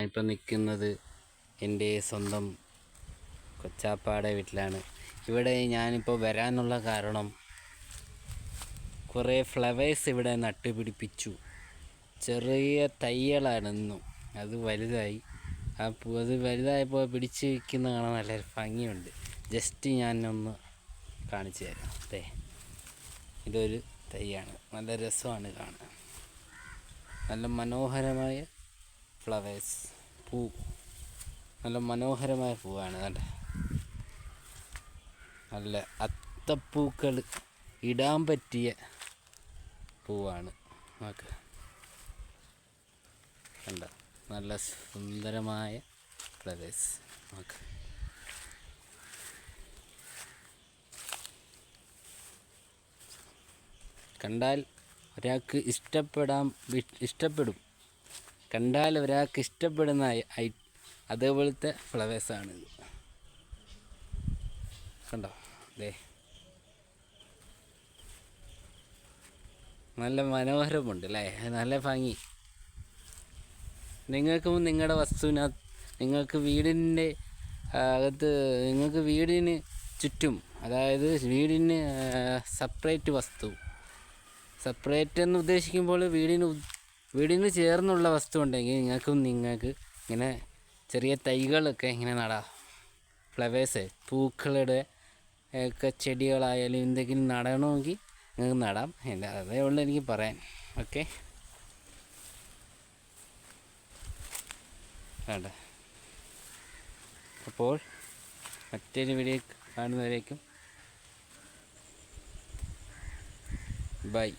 ഞാനിപ്പോൾ നിൽക്കുന്നത് എന്റെ സ്വന്തം കൊച്ചാപ്പാടെ വീട്ടിലാണ്. ഇവിടെ ഞാനിപ്പോൾ വരാനുള്ള കാരണം കുറേ ഫ്ലവേഴ്സ് ഇവിടെ നട്ടുപിടിപ്പിച്ചു. ചെറിയ ഇന്നും. അത് വലുതായി. ആ അത് വലുതായപ്പോൾ പിടിച്ച് വയ്ക്കുന്ന കാണാൻ നല്ല ഭംഗിയുണ്ട്. ജസ്റ്റ് ഞാനൊന്ന് കാണിച്ചു തരാം. അതെ ഇതൊരു തൈയാണ്. നല്ല രസമാണ് കാണാൻ. നല്ല മനോഹരമായ ഫ്ലവേഴ്സ് പൂ. നല്ല മനോഹരമായ പൂവാണ് കണ്ടേ. നല്ല അത്തപ്പൂക്കൾ ഇടാൻ പറ്റിയ പൂവാണ്. നോക്ക്. കണ്ട? നല്ല സുന്ദരമായ ഫ്ലവേഴ്സ് നോക്ക്. കണ്ടാൽ ഒരാൾക്ക് ഇഷ്ടപ്പെടാൻ ഇഷ്ടപ്പെടും. കണ്ടാൽ ഒരാൾക്ക് ഇഷ്ടപ്പെടുന്ന ഐ- അതേപോലത്തെ ഫ്ലവേഴ്സാണ് ഇത്. കണ്ടോ? ദേ. നല്ല മനോഹരമുണ്ട് അല്ലേ? നല്ല ഭംഗി. നിങ്ങൾക്കും നിങ്ങളുടെ വസ്തുവിനകത്ത് നിങ്ങൾക്ക് വീടിന്റെ അകത്ത് നിങ്ങൾക്ക് വീടിന് ചുറ്റും അതായത് വീടിന് സെപ്പറേറ്റ് വസ്തു. സെപ്പറേറ്റ് എന്ന് ഉദ്ദേശിക്കുമ്പോൾ വീടിന് വീടിന് ചേർന്നുള്ള വസ്തു ഉണ്ടെങ്കിൽ നിങ്ങൾക്കും നിങ്ങൾക്ക് ഇങ്ങനെ ചെറിയ തൈകളൊക്കെ ഇങ്ങനെ നടാം. ഫ്ലവേഴ്സ് പൂക്കളുടെ ഒക്കെ ചെടികളായാലും എന്തെങ്കിലും നടണമെങ്കിൽ നിങ്ങൾക്ക് നടാം. എന്റെ അതേ ഉള്ളൂ എനിക്ക് പറയാൻ. ഓക്കെ? വേണ്ട. അപ്പോൾ മറ്റൊരു വീഡിയോ കാണുന്നവരേക്കും. ബൈ.